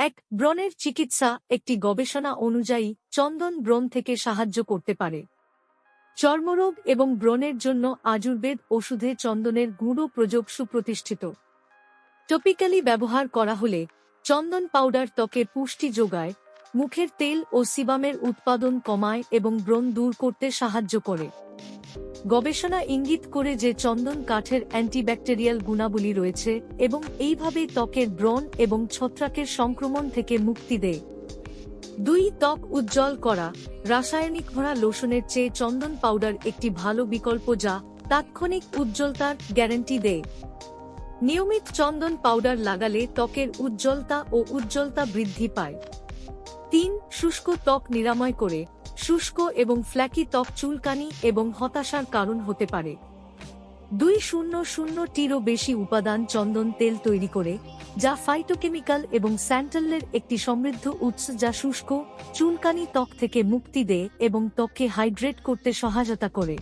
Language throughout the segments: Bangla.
এক ব্রণের চিকিৎসা একটি গবেষণা অনুযায়ী চন্দন ব্রণ থেকে সাহায্য করতে পারে। চর্মরোগ এবং ব্রণের জন্য আজুর্বেদ ওষুধে চন্দনের গুঁড়ো প্রযোগ সুপ্রতিষ্ঠিত। টপিক্যালি ব্যবহার করা হলে চন্দন পাউডার ত্বকের পুষ্টি যোগায়, মুখের তেল ও সিবামের উৎপাদন কমায় এবং ব্রণ দূর করতে সাহায্য করে। গবেষণা ইঙ্গিত করে যে চন্দন কাঠের অ্যান্টিব্যাকটেরিয়াল গুণাবলী রয়েছে এবং এইভাবে ত্বকের ব্রণ এবং ছত্রাকের সংক্রমণ থেকে মুক্তি দেয়। দুই, ত্বক উজ্জ্বল করা। রাসায়নিক ভরা লোশনের চেয়ে চন্দন পাউডার একটি ভালো বিকল্প যা তাৎক্ষণিক উজ্জ্বলতার গ্যারান্টি দেয়। নিয়মিত চন্দন পাউডার লাগালে ত্বকের উজ্জ্বলতা ও উজ্জ্বলতা বৃদ্ধি পায়। তিন, শুষ্ক ত্বক নিরাময় করে। শুষ্ক এবং ফ্ল্যাকি ত্বক চুলকানি এবং হতাশার কারণ হতে পারে। দুই শূন্য শূন্য টিরও বেশি উপাদান চন্দন তেল তৈরি করে, যা ফাইটোকেমিক্যাল এবং স্যান্টালের একটি সমৃদ্ধ উৎস যা শুষ্ক, চুলকানি ত্বক থেকে মুক্তি দেয় এবং ত্বককে হাইড্রেট করতে সহায়তা করে।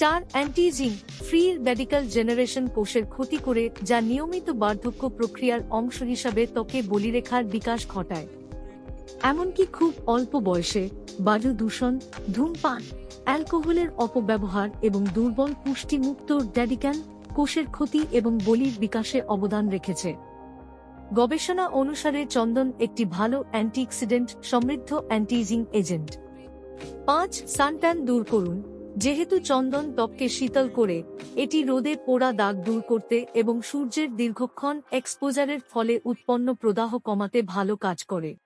চার অ্যান্টিজিং ফ্রি রেডিক্যাল জেনারেশন কোষের ক্ষতি করে, যা নিয়মিত বার্ধক্য প্রক্রিয়ার অংশ হিসাবে ত্বকে বলিরেখার বিকাশ ঘটায়। এমনকি খুব অল্প বয়সে বায়ু দূষণ, ধূমপান, অ্যালকোহলের অপব্যবহার এবং দুর্বল পুষ্টিমুক্ত ড্যাডিক্যান কোষের ক্ষতি এবং বলির বিকাশে অবদান রেখেছে। গবেষণা অনুসারে চন্দন একটি ভালো অ্যান্টিঅক্সিডেন্ট, সমৃদ্ধ অ্যান্টিজিং এজেন্ট। পাঁচ, সানট্যান দূর করুন। যেহেতু চন্দন ত্বককে শীতল করে, এটি রোদে পোড়া দাগ দূর করতে এবং সূর্যের দীর্ঘক্ষণ এক্সপোজারের ফলে উৎপন্ন প্রদাহ কমাতে ভালো কাজ করে।